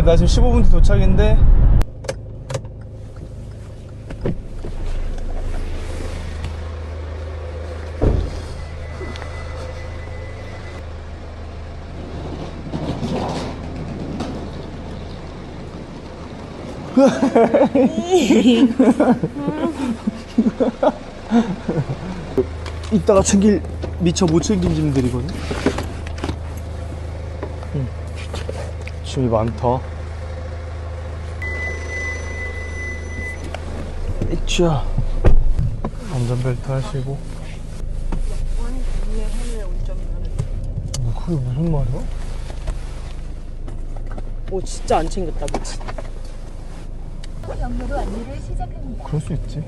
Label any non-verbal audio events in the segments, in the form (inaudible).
20분만 안 돼. 나 지금 15분 뒤 도착인데. (laughs) 이따가 챙길 미처 못 챙긴 짐들이거든. 응. 짐이 많다. 이차 안전벨트 하시고. 어, 그게 무슨 말이야? 오 진짜 안 챙겼다 그치? 경로로 안내를 시작합니다. 그럴 수 있지.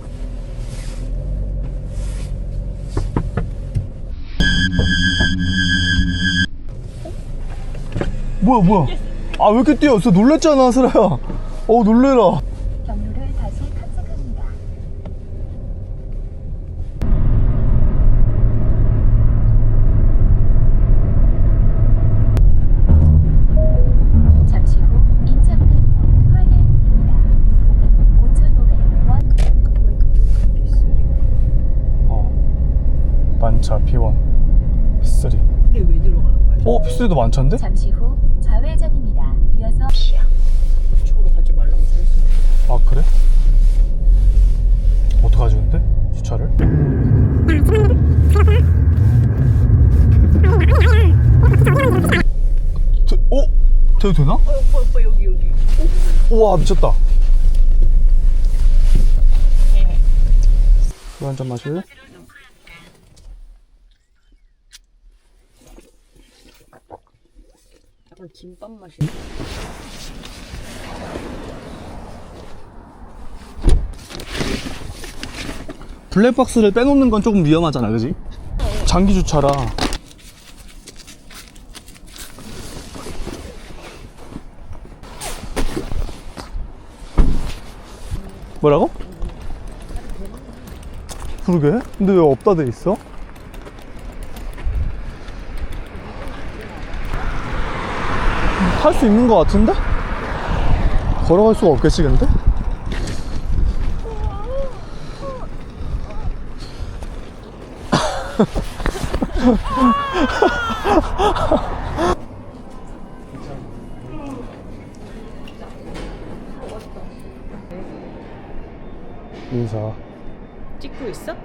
뭐야 뭐야? 아 왜 이렇게 뛰어? 저 놀랬잖아 슬아야. 어 놀래라. 어 P3도 만차인데? 잠시 후 좌회전입니다. 이어서 이쪽으로 가지 말라고 써 있어 아 그래? 어떡하지 근데? 주차를? 되, 어? 돼도 되나? 어 오빠 오빠 여기 여기 우와 미쳤다 술 한 잔 마실래? 약간 김밥 맛이 블랙박스를 빼놓는 건 조금 위험하잖아 그지? 장기 주차라 뭐라고? 그러게? 근데 왜 없다 돼 있어? 탈 수 있는 것 같은데? 걸어갈 수가 없겠지 근데? (laughs) 인사 찍고 있어? (laughs)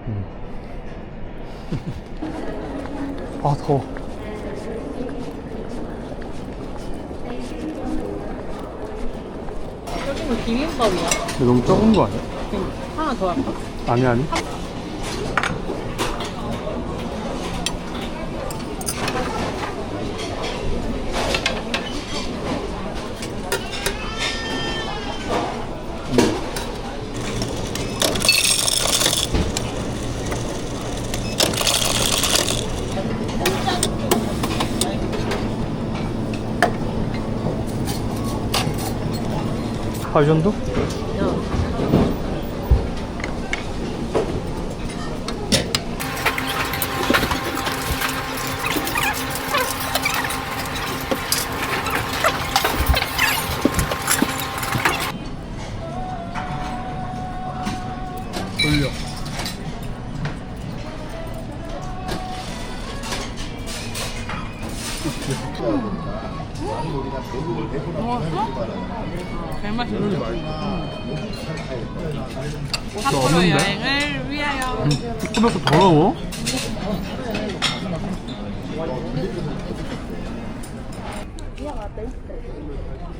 아 더워 여기는 비빔밥이야 너무 적은 거 아니야? 하나 더 할까? 아니 아니 아,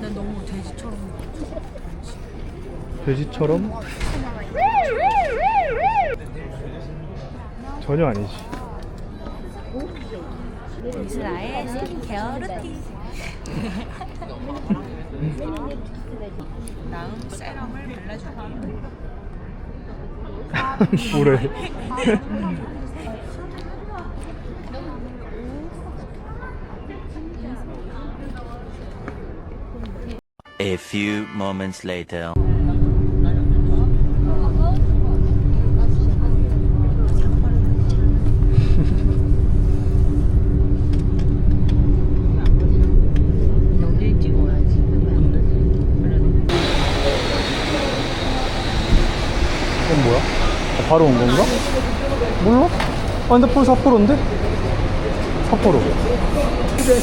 나 너무 돼지처럼 돼지처럼? 전혀 아니지. 이스라엘 스킨케어 루틴. 나은 세럼을 발라주고 (laughs) 뭐래. (laughs) Few moments later. 아, 바로 온 건가? 몰라? 아 근데 벌써 삿포로인데? 삿포로.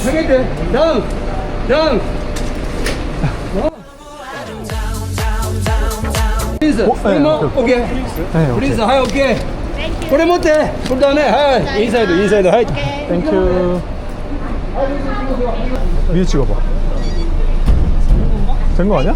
정해대 양! 양! Please. 어, 네, 오케이. 네, 오케이. Please. 하이 오케이. 고래 못해. 그 다음에 하이. 인사이드 인사이드 하이. 땡큐. 위에 찍어봐. 된 거 아니야?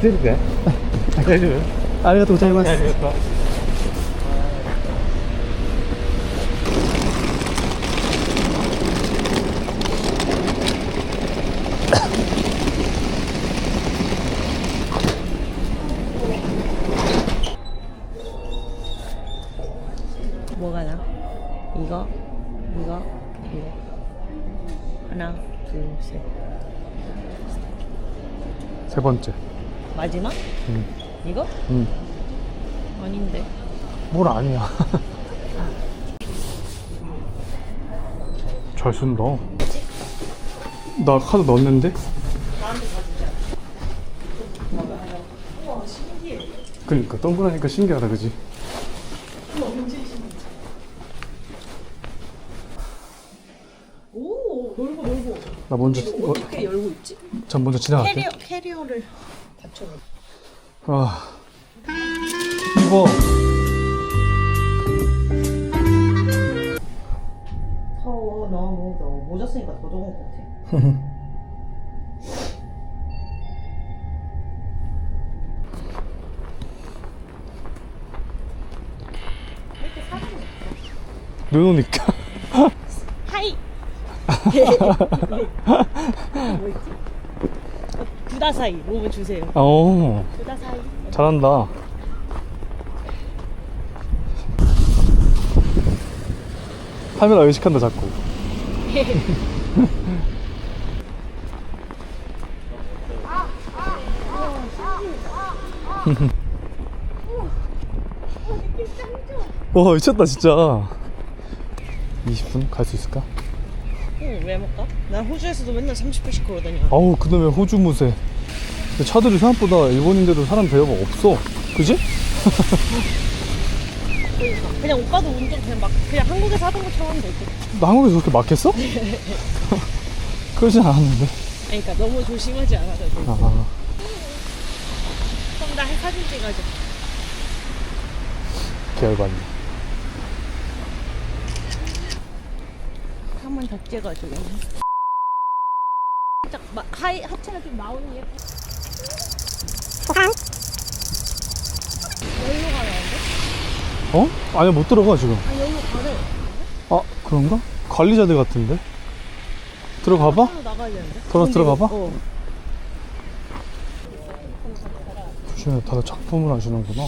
(laughs) 아리가또 고자이마스 뭐가 나? 이거, 이거, 이거. 하나, 둘, 셋. 세 번째 마지막? 응. 이거? 응. 아닌데. 뭘 아니야 (laughs) 잘 쓴다 나 카드 넣었는데? 그니까 동그라니까 신기하다 그지? 오, 넓어, 넓어. 나 먼저 어, 어떻게 열고 있지? 전 먼저 지나갈게 캐리어, 캐리어를 아 이거 더워, 너무 더워. 모자 쓰니까 더 더운 것 같아. 눈 오니까 하이! 뭐 있지? 구다사이, 몸을 주세요. 어 구다사이. 잘한다 카메라 의식한다 자꾸 (laughs) 와 미쳤다 진짜 20분 갈 수 있을까? 응, 왜못 가? 난 호주에서도 맨날 30분씩 걸어다녀. 아우 그놈의 호주 무새 차들이 생각보다 일본인데도 사람 대여가 없어 그지? 그냥 오빠도 운전 그냥 막 그냥 한국에서 하던 것처럼 하면 될 듯. 나 한국에서 그렇게 막혔어? (laughs) 그러진 않았는데 아니, 그러니까 너무 조심하지 않아도 돼. 아, 그럼 나 사진 찍어줘. 개열받네 한 번 더 찍어줘. 살짝 마, 하이 하체가 좀 나오는 게. 여기로 가라는데? 어? 아니 못 들어가 지금 아 여기로 가래. 아 그런가? 관리자들 같은데 들어가봐? 되는데. 들어- 들어가봐? 어. 조심해 다들 작품을 하시는구나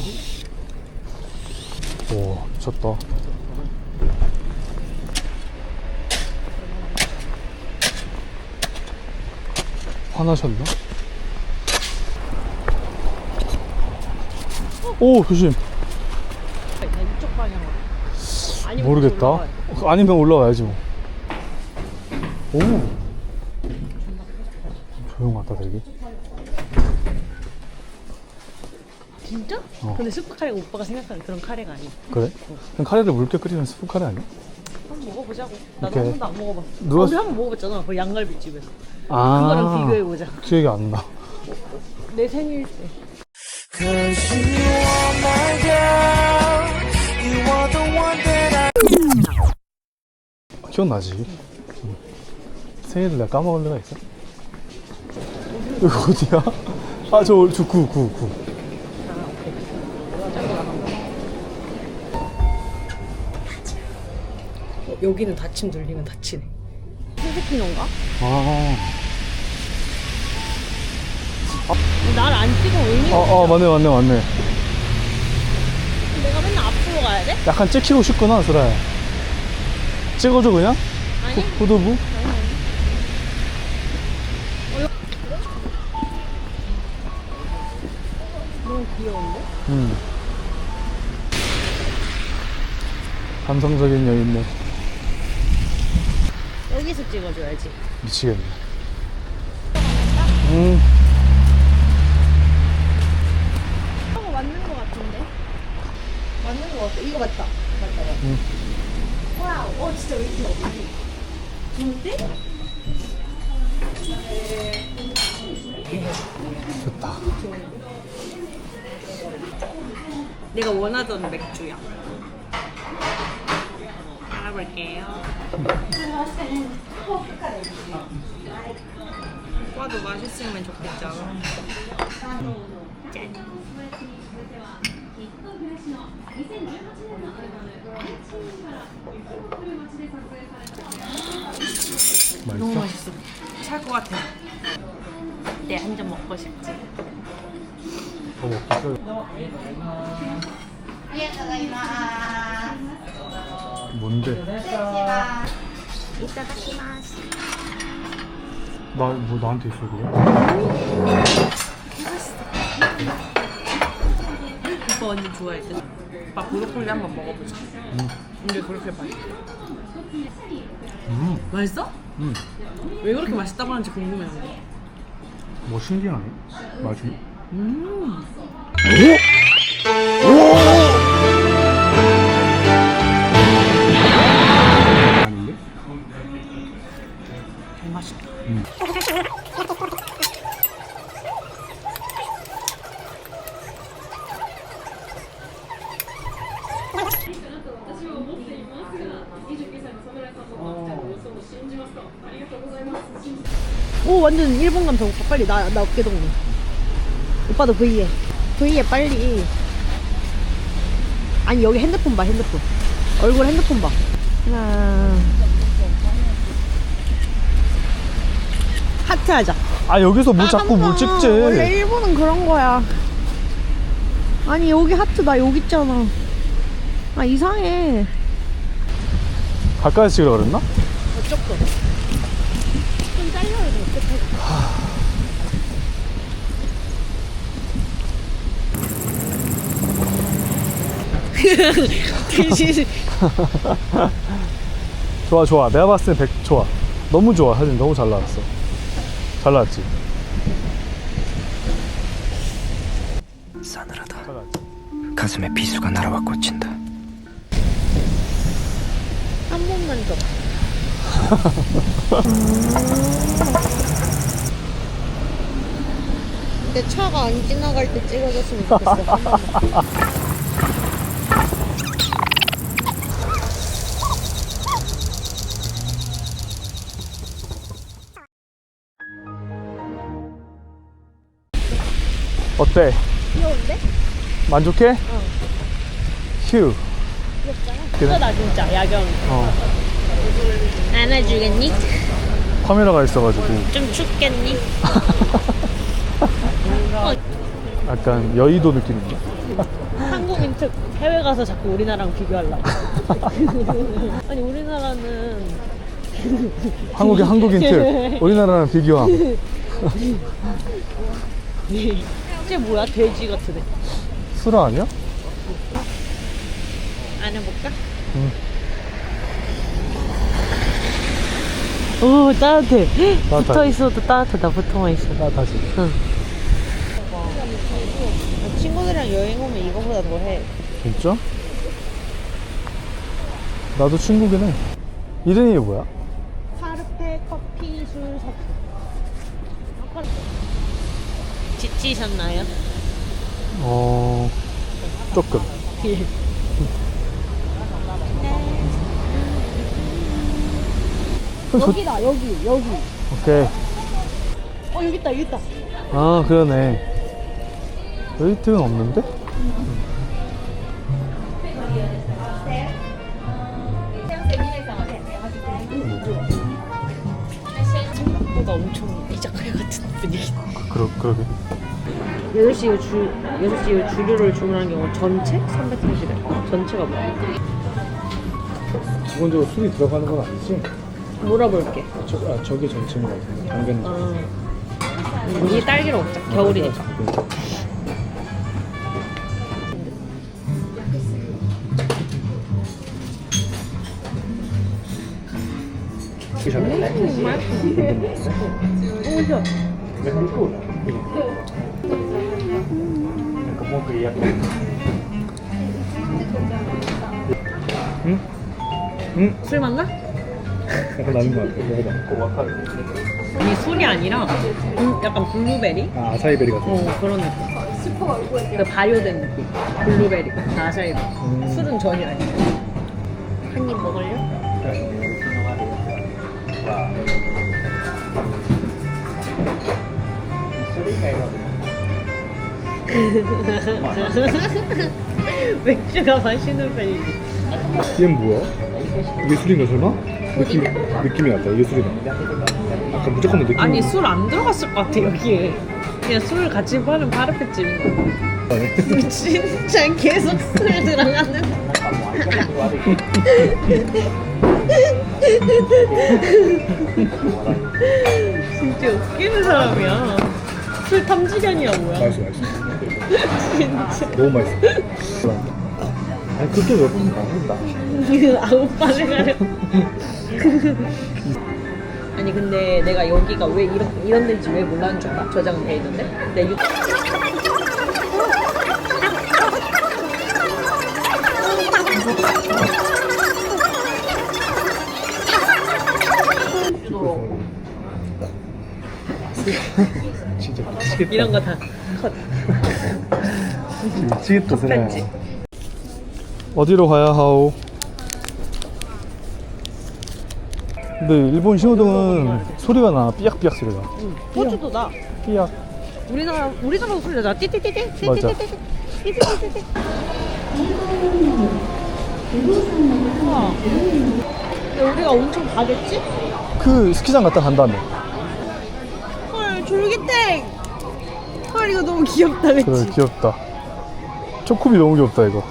오 미쳤다 화나셨나? 오 조심 나 이쪽 방향으로. 아니면 모르겠다 올라가야 돼. 아니면 올라와야지 뭐. 오. 조용하다 되게. 진짜? 어. 근데 스프 카레가 오빠가 생각하는 그런 카레가 아니야. 그래? 그럼 카레를 묽게 끓이면 스프 카레 아니야? 한번 먹어보자고. 나도 오케이. 한 번도 안 먹어봤어. 누가- 우리 한 번 먹어봤잖아. 그 양갈비 집에서. 아. 그거랑 비교해보자. 기억이 안 나. 내 생일 때. 기억나지? 응. 생일을 내가 까먹을 리가 있어? 여기 어디야? 아, 저, 저, 구, 구, 구. 어, 여기는 닫힘 들리면 닫히네. 스피노인가? 아. 날 안 찍어 의미가 어, 없어. 어, 맞네, 맞네, 맞네. 내가 맨날 앞으로 가야 돼? 약간 찍히고 싶구나, 슬아야. 찍어줘, 그냥? 아니. 후, 후두부? 너무 귀여운데? 음. 감성적인 여인네. 여기서 찍어줘야지. 미치겠네. 음. 어, 맞는 거 같은데? 맞는 거 같아. 이거 맞다. 맞다, 맞다. 응. 와우. 어, 진짜 왜 이렇게 어디? 좋은데? 좋다. 내가 원하던 맥주야. 알아볼게요. 오빠도 맛있으면 좋겠죠. 짠. 너무 맛있어? 맛있어. 찰것 같아. 네, 한잔 먹고 싶지. 더 싶어. 뭔데? 나, 뭐 나한테 있어, 그래? 오빠 완전 좋아해. 오빠 브로콜리 한번 먹어보자. 근데 그렇게 맛있어. 음, 맛있어? 음. 왜 그렇게 맛있다고 하는지 궁금해. 뭐 신기하네. 맛이. 음. 아닌데? 개 맛있다. 오 완전 일본 감성. 오빠 빨리 나, 나 어깨 동무. 오빠도 V해 V해 빨리. 아니 여기 핸드폰 봐 핸드폰. 얼굴 핸드폰 봐. 하나. 하트 하자. 아, 여기서 뭐 자꾸 뭘 찍지? 원래 일본은 그런 거야. 아니 여기 하트 나 여기 있잖아. 아 이상해. 가까이 찍으라 그랬나? 조금 좀 잘려야 돼 어떡하지 대신 (laughs) 좋아, 좋아. 내가 봤을 때 100, 좋아. 너무 좋아. 사진 너무 잘 나왔어. 잘 나왔지? 싸늘하다. 잘 나왔지? 가슴에 비수가 날아와 꽂힌다. 한 번만 더 (laughs) 내 차가 안 지나갈 때 찍어줬으면 좋겠어 한 (laughs) 번만. 어때? 귀여운데? 만족해? 어. 휴. 예쁘다 진짜 야경 어. 안아주겠니? 카메라가 있어가지고 좀 춥겠니? (laughs) 어, 약간 여의도 느낌인데? 한국인 특 해외 가서 자꾸 우리나라랑 비교하려고 (laughs) 아니 우리나라는 (laughs) 한국의 한국인 특. 우리나라랑 비교함. 쟤 뭐야 돼지 같은 애 수라 아니야? 안아볼까? 응. 오 따뜻해. 따뜻하지? 붙어 있어도 따뜻하다. 붙어만 있어. 따뜻하지? 친구들이랑 여행 오면 이거보다 더 해. 진짜? 나도 친구긴 해. 이름이 뭐야? 지치셨나요? 어, 조금. 여기다 여기 여기. 오케이. 어 여기 있다 여기 있다. 아, 그러네. 웨이트는 없는데? 생각보다 엄청 이자카야 같은 분위기. 그러, 그러게. 6시에 주 6시에 주류를 주문한 경우 전체 330원. 전체가 뭐야? 기본적으로 술이 들어가는 건 아니지? 물어볼게. 저, 아, 저게 전체인 거 같은데. 당근. 어. 이게 딸기로 먹자. 겨울이니까. 응? 응? 술 맞나? 약간 나는 거 같아. 먹어봐. 이 술이 아니라 음, 약간 블루베리? 아, 아사이베리 같은 어 그런 느낌. 그 발효된 느낌. 블루베리, 아사이베. 술은 전혀 아니야. 한 입 먹을려? (laughs) 맥주가 마시는 편이지. 얘는 뭐야? 이게 술인가 설마? 느낌, 느낌이 났다. 이게 술이다. 아까 무조건 느낌. 아니 술 안 들어갔을 것 같아 여기에. 그냥 술 같이 파는 파르페집인 거. 진짜 계속 술 들어가는. 진짜 웃기는 사람이야. 술 탐지견이야 뭐야? 맛있어, 맛있어. 너무 맛있어. 아니, 그렇게 몇 번은 안 한다. 아홉 발을 가려. (laughs) 아니 근데 내가 여기가 왜 이런 이런 데인지 왜 몰랐는 줄 알아? 저장돼 있는데. 내 유... 진짜 미치겠다. 이런 거다 컷. 미치겠다, 세라야. 어디로 가야 하오? 근데 일본 신호등은 소리가 나. 삐약삐약 소리가. 호주도 나. 삐약. 우리나라 우리나라도 소리 나잖아. 띠띠띠띠. 맞아. 띠띠띠띠. 띠띠띠띠. 우와. 근데 우리가 엄청 가겠지? 그 스키장 갔다 간 다음에. 헐 졸기탱. 헐 이거 너무 귀엽다 그치? 그래, 귀엽다. 초코비 너무 귀엽다, 이거.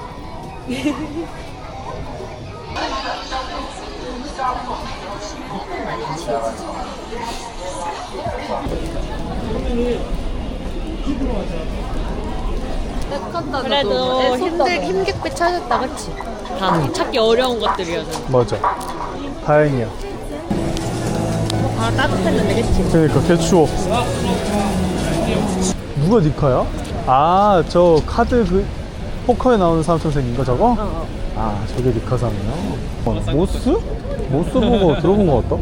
그래도 힘들 힘겹게 찾았다 그치? 다 찾기 어려운 것들이어서 맞아. 다행이야. 아 따뜻했는데 그치? 그러니까 개 추워. 누가 니카야? 아, 저 카드 그 포커에 나오는 사람처럼 생긴 거 저거? 어, 아, 저게 니카상이야. 어, 모스? 모스 버거 (laughs) 들어본 것 같다.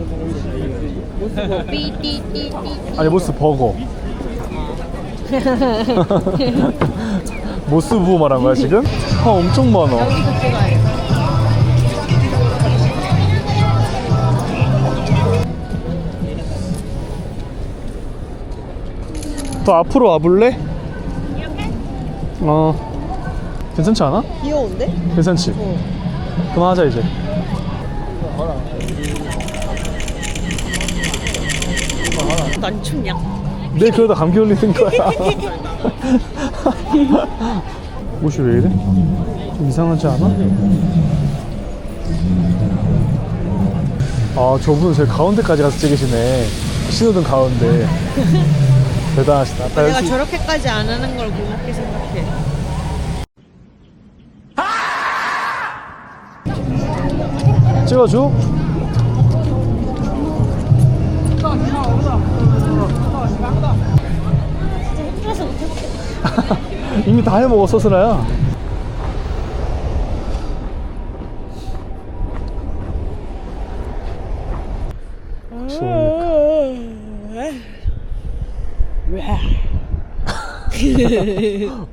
뭐 아니 모스 버거. (laughs) 모스 부부 말한 거야 지금? 아 엄청 많아. 여기서 찍어야 돼 더 앞으로 와볼래? 어. 괜찮지 않아? 귀여운데? 괜찮지? 그만하자 이제. 난 춥냐? 내 그러다 감기 걸리는 거야. (laughs) 옷이 왜 이래? 좀 이상하지 않아? 아 저분은 제일 가운데까지 가서 찍으시네. 신호등 가운데. (laughs) 대단하시다. 내가 저렇게까지 안 하는 걸 고맙게 생각해 해먹겠다. (laughs) 이미 다 해먹었어 스라야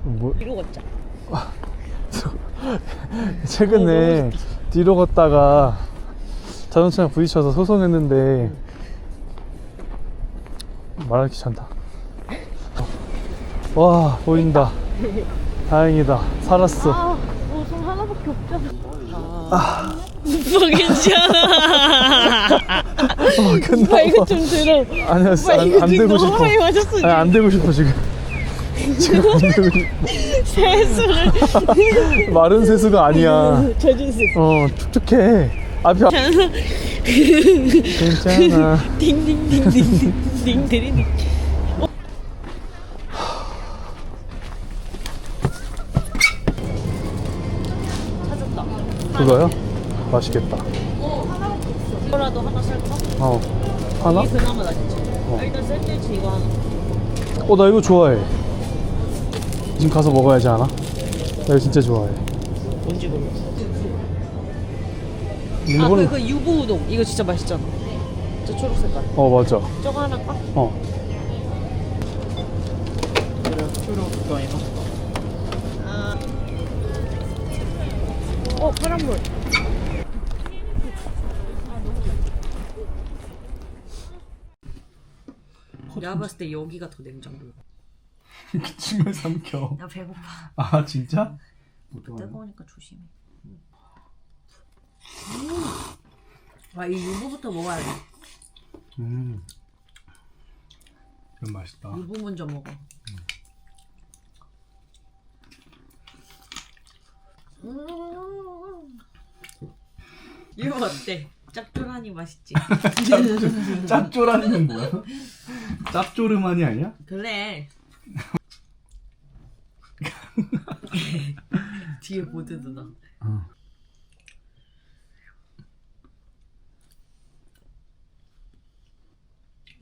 뭐, 이러고 걷자. (laughs) 최근에 뒤로 걷다가 자동차랑 부딪혀서 소송했는데 말할 귀찮다 와 보인다 다행이다 살았어 아, 옷은 하나밖에 없잖아. 아. 괜찮아. 어, 끝나 오빠 이거 좀 들어. 아니야 오빠 안, 이거 안 지금 되고 너무 싶어 많이 마셨어. 아니 안 되고 싶어 지금 지금 안 되고 싶어 세수를 (laughs) 마른 세수가 아니야 젖은 세수. 어 축축해 앞이 아... 괜찮아 (laughs) 딩딩딩딩딩 드리딩. 그거요? 맛있겠다 이거라도 하나 살까? 어 하나? 이게 그나마 낫지. 아, 일단 샌드위치 이거 하나. 어 나 이거 좋아해 지금 가서 먹어야지 않아? 나 이거 진짜 좋아해 뭔지 모르겠어. 아, 일본은 그, 그 유부 우동. 이거 진짜 맛있잖아. 저 초록 색깔. 어 맞아 저거 하나 까? 어 초록 그거 이거. 아. 어, 파란불. 내가 봤을 때 여기가 더 냉장고. 기침을 삼켜 나 배고파. 아 진짜? 뜨거우니까 조심해. 와, 이 유부부터 먹어야 돼. 음 이건 맛있다 유부 먼저 먹어. 음. 이거 어때? 짭조라니 맛있지? (laughs) 짭조라니는 뭐야? 짭조름하니 아니야? 그래. (laughs) (laughs) 뒤에 보드 누나.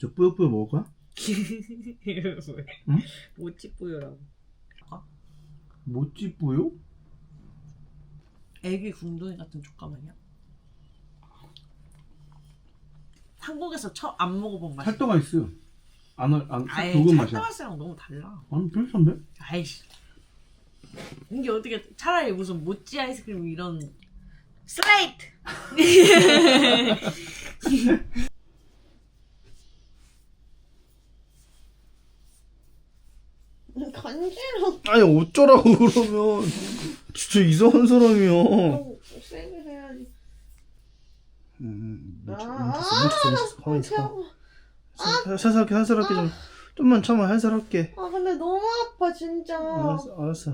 저 뿌요뿌요 먹을 거야? (laughs) 응? 모찌뿌요라고. 모찌 뿌요? 애기 궁둥이 같은 촉감 아니야? 한국에서 처음 안 먹어본 맛이야. 살떡 아이스 안, 안, 아예 녹은 맛이야 찰떡아스랑 너무 달라. 아니 별선데? 아이씨. 이게 어떻게 차라리 무슨 모찌 아이스크림 이런 슬레이트. (laughs) (laughs) 간지러. 아니 어쩌라고 그러면 진짜 이상한 사람이야 세게 해야지. 음, 뭐, 아, 가만히 있어 살살하게 살살하게 좀 좀만 참아 살살할게 아 근데 너무 아파 진짜. 알았어 알았어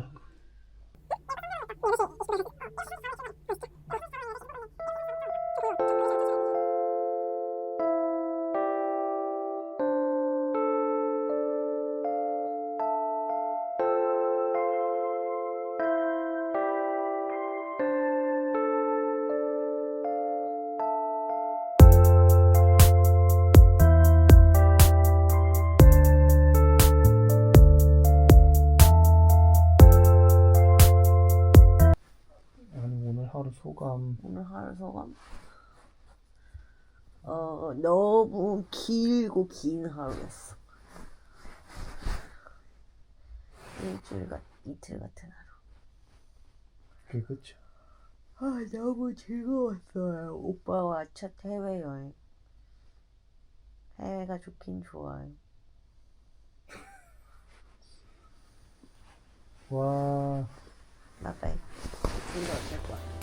소감 오늘 하루 소감? 어 너무 길고 긴 하루였어. 일주일 같 이틀 같은 하루. 그게 끝이야 아 너무 즐거웠어요. 오빠와 첫 해외 여행. 해외가 좋긴 좋아요. (laughs) 와 나빠이. 이거 어떨 거야?